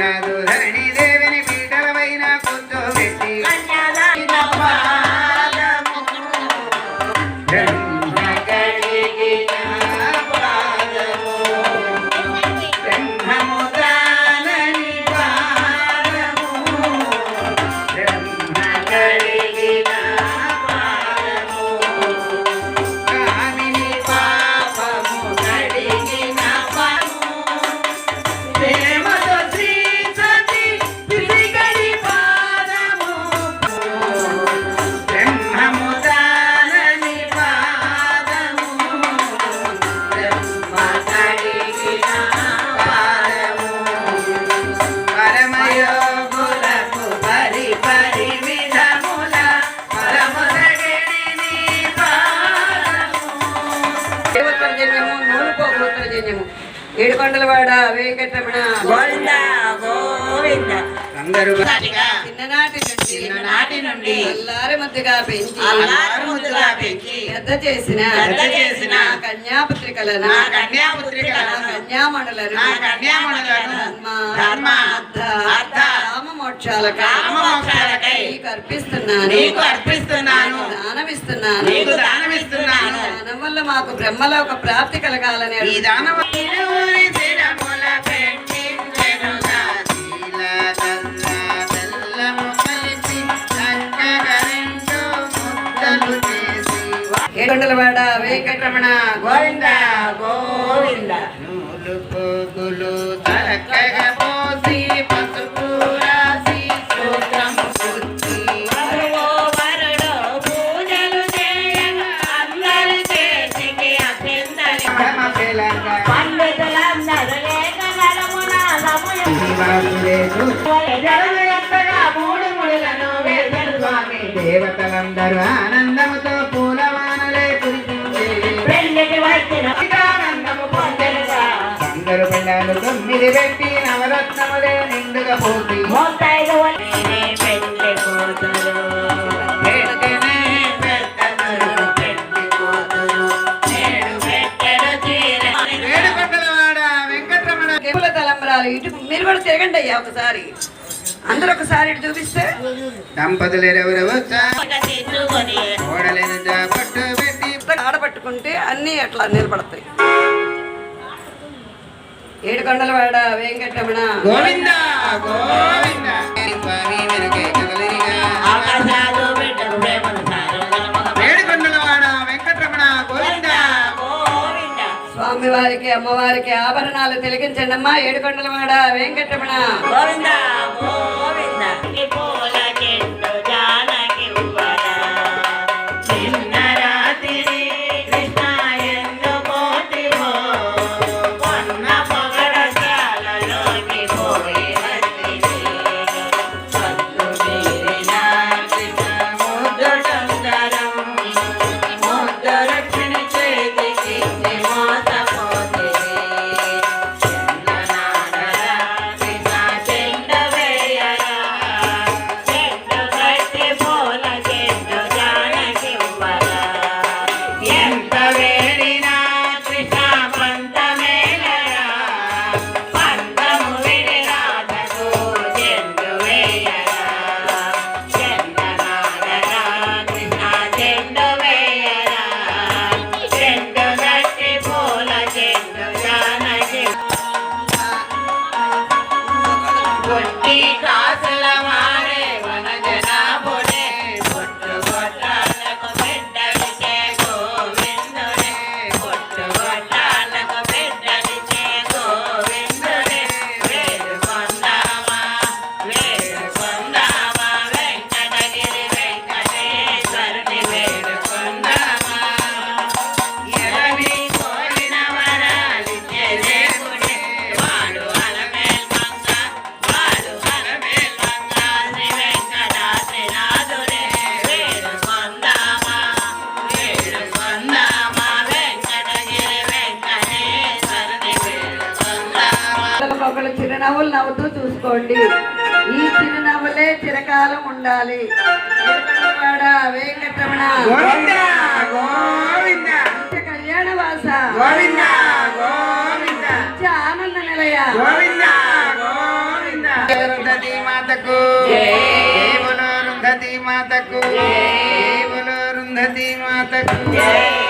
రాదు ధరణి దేవిని పీటలపైన కూర్చోబెట్టి బ్రహ్మ నూలు పోగోత్తర జన్యము ఏడుకొండలవాడ వెంకటరమణ. అందరూ చిన్ననాటి నుండి. చిన్ననాటి నుండి. అల్లారి ముద్దుగా పెంచి. అల్లారు ముద్దుగా పెంచి. పెద్ద చేసిన పెద్ద చేసిన కన్యాపుత్రికలను నా కన్యాపుత్రికలను కన్యామణులను. నా కన్యామణులను. ధర్మ అర్థ అర్థ, కామ మోక్షాలకై కామమోక్షాలకై నీకు అర్పిస్తున్నాను. నీకు అర్పిస్తున్నాను. దానమిస్తున్నాను. నీకు దానమిస్తున్నాను. దానం వల్ల మాకు బ్రహ్మలోక ప్రాప్తి కలగాలని ఈ ఏడుకొండలవాడ వెంకటరమణ గోవింద గోవింద. నూలు పోగులు దేవతలందరూ ఆనందముతో పూలవానలే ఆనందము అందరు పిల్లలు తొమ్మిది పెట్టి నవరత్నములే నిండుగా పోసి ఇటు మీరు కూడా తిరగండి అయ్యా ఒకసారి. అందరూ ఒకసారి ఇటు చూపిస్తే. దంపతులు ఆడపట్టుకుంటే అన్నీ అట్లా నిలబడతాయి. ఏడుకొండలవాడ వెంకటరమణ. గోవింద గోవింద. స్వామి వారికి అమ్మవారికి ఆభరణాలు తిలకించండి అమ్మా ఏడుకొండలవాడ వెంకటరమణ చిన్న పొట్టి ఒకళ్ళు చిరునవ్వులు నవ్వుతూ చూసుకోండి. ఈ చిరునవ్వులే చిరకాలం ఉండాలి. వెంకటరమణ గోవింద గోవింద. నిత్య కళ్యాణ వాస గోవింద గోవింద. నిత్య ఆనంద నిలయ. గోవింద గోవింద. మాతకు. మాతకు. మాతకు.